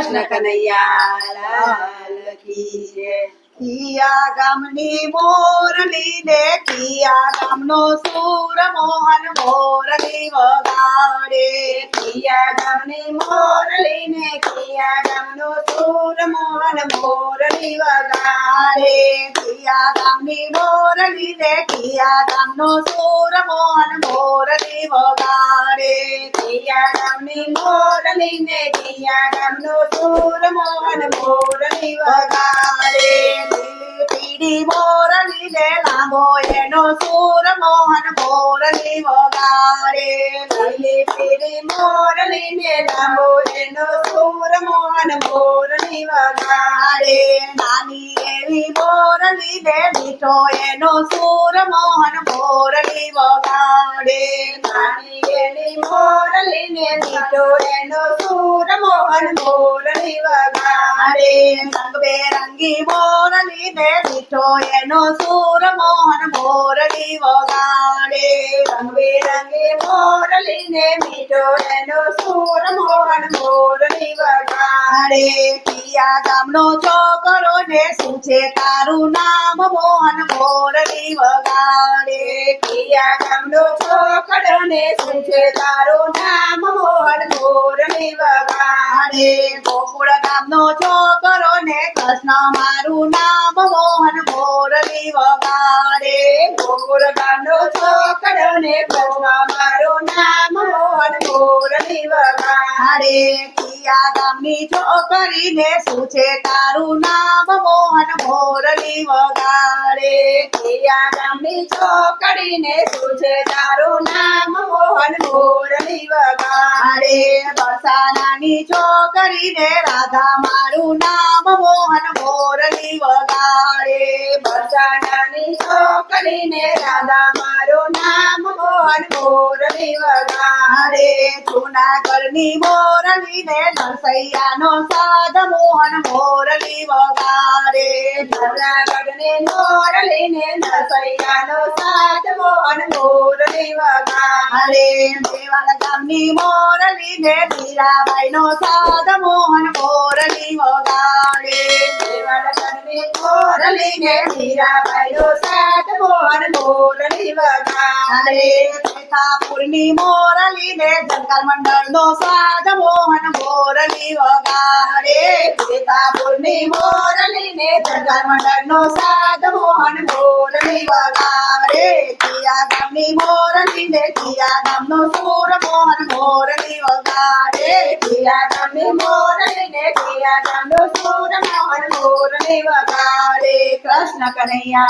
कृष्ण कन्हैया किया गमनी मोरली ने, किया गमनो सूर मोहन मोरली वगाड़े। किया गमनी मोरली ने, किया गमनो सूर मोहन मोरली वगाड़े। किया गमनी मोरली ने, किया गमनो सूर मोहन मोरली वगाड़े। કિયા ગામની મોરલી ને કિયા ગામનો સૂર મોહન મોરલી વગાડે પીળી મોરલી ને લાંબો એનો સુર મોહન મોરલી વગાડે લીલી પીળી મોરલી ને લાંબો એનો સૂર મોહન મોરલી વગાડે નાની એવી મોરલી ને મીઠો એનો સુર મોહન મોરલી વગાડે નાની મોરલી ને મીઠો એનો સૂર મોહન મોરલી વગાડે. રંગબેરંગી મોરલી ને મીઠો એનો સુર મોહન મોરલી વગાડે. રંગબેરંગી મોરલી ને મીઠો એનો સૂર મોહન મોરલી વગાડે. કિયા ગામનો છોકરો ને શું છે તારું નામ? મોહન મોરલી વગાડે. કિયા ગામનો છોકરો ને શું છે તારું નામ? મોહન મોરલી વગાડે. ગોકુળ ગામનો છોકરો ને કૃષ્ણ મારું નામ? મોહન મોરલી વગાડે. ગોકુળ ગામનો છોકરો ને કૃષ્ણ મારું નામ? મોહન મોરલી વગાડે. કિયા ગામની છોકરી ને શું છે તારું નામ મોહન મોરલી વગાડે કિયા ગામની છોકરીને શું છે તારું નામ મોહન મોરલી વગાડે બરસાનાની છોકરી ને રાધા મારું નામ મોહન મોરલી વગાડે બરસાનાની છોકરીને રાધા મારું નામ મોહન મોરલી વગાડે જૂનાગઢની મોરલી ને નરસૈયાનો સાદ મોહન મોરલી વગાડે જુનાગઢની મોરલીને નરસૈયાનો સાથ મોહન મોરલી વગાડે દેવાલ ગામની મોરલી ને મીરાબાઈ નો સાદ મોહન મોરલી વગાડે દેવળગઢની મોરલીને મીરાબાઈનો સાથ મોહન મોરલી વગાડે पिता पूर्णी मोरली ने जंगल मंडल दो साज मोहन मोरली होगा रे पिता पूर्णी मोरली ने जंगल मंडल दो साज मोहन मोरली होगा रे किया गमनी मोरली ने किया गमनो सूर मोहन मोरली होगा किया गमनी मोरली ने किया गमनो सूर मोहन मोरली होगा कृष्ण कन्हैया